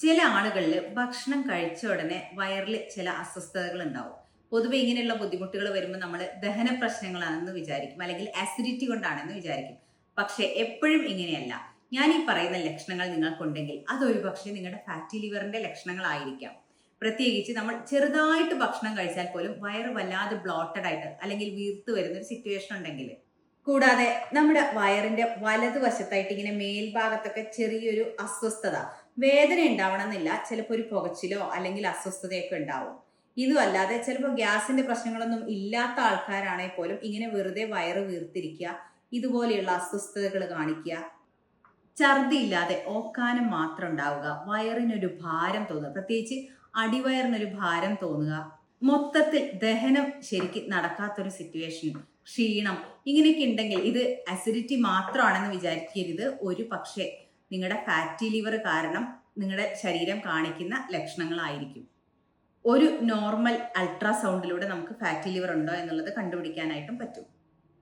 ചില ആളുകളിൽ ഭക്ഷണം കഴിച്ച ഉടനെ വയറിൽ ചില അസ്വസ്ഥതകൾ ഉണ്ടാവും. പൊതുവെ ഇങ്ങനെയുള്ള ബുദ്ധിമുട്ടുകൾ വരുമ്പോൾ നമ്മൾ ദഹന പ്രശ്നങ്ങളാണെന്ന് വിചാരിക്കും. അല്ലെങ്കിൽ ആസിഡിറ്റി കൊണ്ടാണെന്ന് വിചാരിക്കും. പക്ഷെ എപ്പോഴും ഇങ്ങനെയല്ല. ഞാൻ ഈ പറയുന്ന ലക്ഷണങ്ങൾ നിങ്ങൾക്കുണ്ടെങ്കിൽ അതൊരു പക്ഷേ നിങ്ങളുടെ ഫാറ്റി ലിവറിന്റെ ലക്ഷണങ്ങളായിരിക്കാം. പ്രത്യേകിച്ച് നമ്മൾ ചെറുതായിട്ട് ഭക്ഷണം കഴിച്ചാൽ പോലും വയറ് വല്ലാതെ ബ്ലോട്ടഡ് ആയിട്ട് അല്ലെങ്കിൽ വീർത്ത് വരുന്ന ഒരു സിറ്റുവേഷൻ ഉണ്ടെങ്കിൽ കൂടാതെ നമ്മുടെ വയറിന്റെ വലതുവശത്തായിട്ട് ഇങ്ങനെ മേൽഭാഗത്തൊക്കെ ചെറിയൊരു അസ്വസ്ഥത. വേദന ഉണ്ടാവണമെന്നില്ല. ചിലപ്പോൾ ഒരു പുകച്ചിലോ അല്ലെങ്കിൽ അസ്വസ്ഥതയൊക്കെ ഉണ്ടാവും. ഇതും അല്ലാതെ ചിലപ്പോൾ ഗ്യാസിന്റെ പ്രശ്നങ്ങളൊന്നും ഇല്ലാത്ത ആൾക്കാരാണെങ്കിൽ പോലും ഇങ്ങനെ വെറുതെ വയറ് വീർത്തിരിക്കുക ഇതുപോലെയുള്ള അസ്വസ്ഥതകൾ കാണിക്കുക. ഛർദി ഇല്ലാതെ ഓക്കാനം മാത്രം ഉണ്ടാവുക. വയറിനൊരു ഭാരം തോന്നുക. പ്രത്യേകിച്ച് അടിവയറിനൊരു ഭാരം തോന്നുക. മൊത്തത്തിൽ ദഹനം ശരിക്കും നടക്കാത്തൊരു സിറ്റുവേഷൻ ക്ഷീണം ഇങ്ങനെയൊക്കെ ഉണ്ടെങ്കിൽ ഇത് അസിഡിറ്റി മാത്രമാണെന്ന് വിചാരിക്കരുത്. ഒരു പക്ഷേ നിങ്ങളുടെ ഫാറ്റി ലിവർ കാരണം നിങ്ങളുടെ ശരീരം കാണിക്കുന്ന ലക്ഷണങ്ങളായിരിക്കും. ഒരു നോർമൽ അൾട്രാസൗണ്ടിലൂടെ നമുക്ക് ഫാറ്റി ലിവർ ഉണ്ടോ എന്നുള്ളത് കണ്ടുപിടിക്കാനായിട്ടും പറ്റും.